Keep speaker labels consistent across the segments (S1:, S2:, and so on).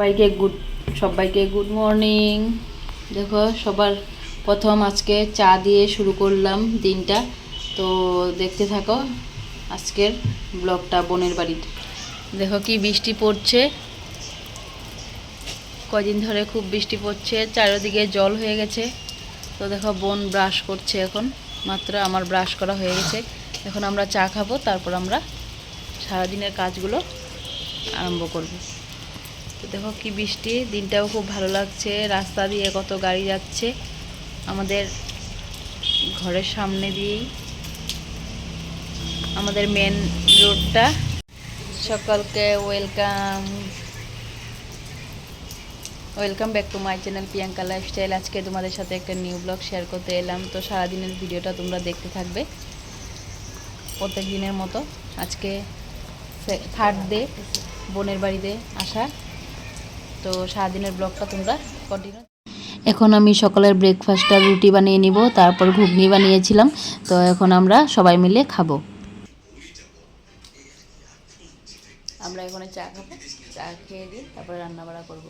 S1: সবাইকে গুড সবাইকে good morning দেখো, সবার প্রথম আজকে চা দিয়ে শুরু করলাম দিনটা। তো দেখতে থাকো আজকের ব্লগটা বোনের বাড়ির। দেখো কি বৃষ্টি পড়ছে। কদিন ধরে খুব বৃষ্টি পড়ছে, চারিদিকে জল হয়ে গেছে। তো দেখো, বোন ব্রাশ করছে এখন। মাত্র আমার ব্রাশ করা হয়ে গেছে। এখন আমরা চা খাব, তারপর আমরা সারাদিনের কাজগুলো আরম্ভ করব। তো দেখো কি বৃষ্টি, দিনটাও খুব ভালো লাগছে। রাস্তা দিয়ে কত গাড়ি যাচ্ছে। আমাদের ঘরের সামনে দিয়েই আমাদের মেন রোডটা সকলকে welcome welcome back to my channel Priyanka lifestyle আজকে তোমাদের সাথে একটা নিউ ব্লগ শেয়ার করতে এলাম। তো সারাদিনের ভিডিওটা তোমরা দেখতে থাকবে। প্রত্যেক দিনের মতো আজকে থার্ড ডে বোনের বাড়িতে আসা। তো সারাদিনের ব্লগটা তোমরা কন্টিনিউ এখন আমি সকালের ব্রেকফাস্টটা রুটি বানিয়ে নিব তারপর ঘুগনি বানিয়েছিলাম তো এখন আমরা সবাই মিলে খাব। আমরা এখানে চা খাব চা খেয়ে দিই তারপরে রান্না বাড়া করব।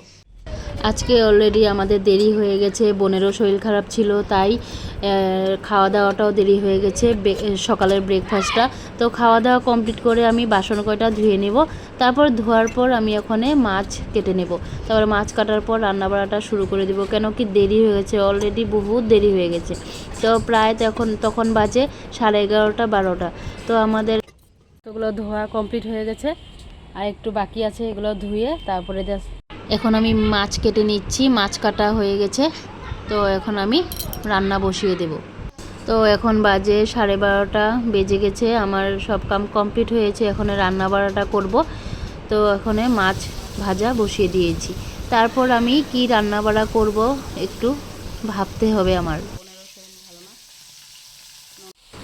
S1: আজকে অলরেডি আমাদের দেরি হয়ে গেছে, বোনেরও শরীর খারাপ ছিল, তাই খাওয়া দাওয়াটাও দেরি হয়ে গেছে সকালের ব্রেকফাস্টটা তো খাওয়া দাওয়া কমপ্লিট করে আমি বাসন কয়টা ধুয়ে নেব, তারপর ধোয়ার পর আমি ওখানে মাছ কেটে নেব। তারপরে মাছ কাটার পর রান্না বাড়াটা শুরু করে দিব কেন কি দেরি হয়ে গেছে অলরেডি বহুত দেরি হয়ে গেছে। তো প্রায় তখন তখন বাজে সাড়ে এগারোটা, বারোটা। তো আমাদের ওগুলো ধোয়া কমপ্লিট হয়ে গেছে, আর একটু বাকি আছে এগুলো ধুয়ে তারপরে এখন আমি মাছ কেটে নিচ্ছি, মাছ কাটা হয়ে গেছে। তো এখন আমি রান্না বসিয়ে দেব। তো এখন বাজে সাড়ে বারোটা, বেজে গেছে, আমার সব কাম কমপ্লিট হয়েছে, এখন রান্না বাড়াটা করব। তো এখানে মাছ ভাজা বসিয়ে দিয়েছি। তারপর আমি কি রান্না বাড়া করব একটু ভাবতে হবে আমার।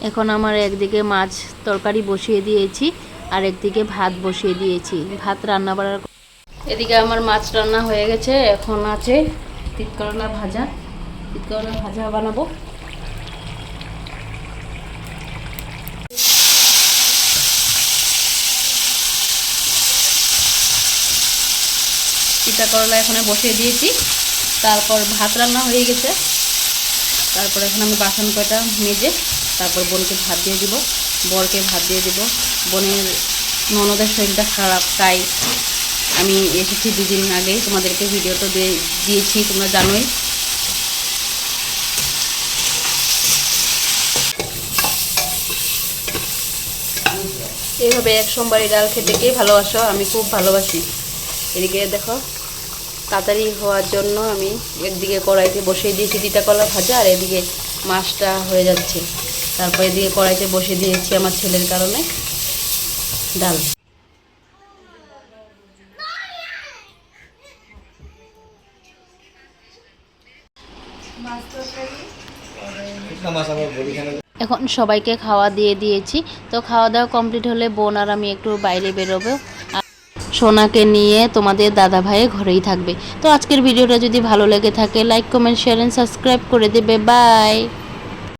S1: এখন আমার একদিকে মাছ তরকারি বসিয়ে দিয়েছি আর একদিকে ভাত বসিয়ে দিয়েছি। ভাত রান্না বাড়ার এদিকে আমার মাছ রান্না হয়ে গেছে, এখন আছে তিতকরলা ভাজা। তিতকরলা ভাজা বানাবো। তিতা করলা এখানে বসিয়ে দিয়েছি। তারপর ভাত রান্না হয়ে গেছে। তারপর এখন আমি বাসন কয়টা মেজে তারপর বোনকে ভাত দিয়ে দিব। বরকে ভাত দিয়ে দিব। বোনের ননদের শরীরটা খারাপ, তাই আমি এসেছি দুদিন আগে, তোমাদেরকে ভিডিও তো দিয়ে দিয়েছি, তোমরা জানোই। এইভাবে এক সোমবারই ডাল খেতে কে ভালোবাসো, আমি খুব ভালোবাসি। এদিকে দেখো, তাড়াতাড়ি হওয়ার জন্য আমি একদিকে কড়াইতে বসিয়ে দিয়েছি তিতা কলা ভাজা, আর এদিকে মাছটা হয়ে যাচ্ছে। তারপর এদিকে কড়াইতে বসিয়ে দিয়েছি আমার ছেলের কারণে ডাল। এখন সবাইকে খাওয়া দিয়ে দিয়েছি। তো খাওয়া দাওয়া কমপ্লিট হলে বোন আর আমি একটু বাইরে বেরোবো। সোনাকে নিয়ে তোমাদের দাদা ভাইয়ের ঘরেই থাকবে। তো আজকের ভিডিওটা যদি ভালো লেগে থাকে like comment share and subscribe করে দেবে। বাই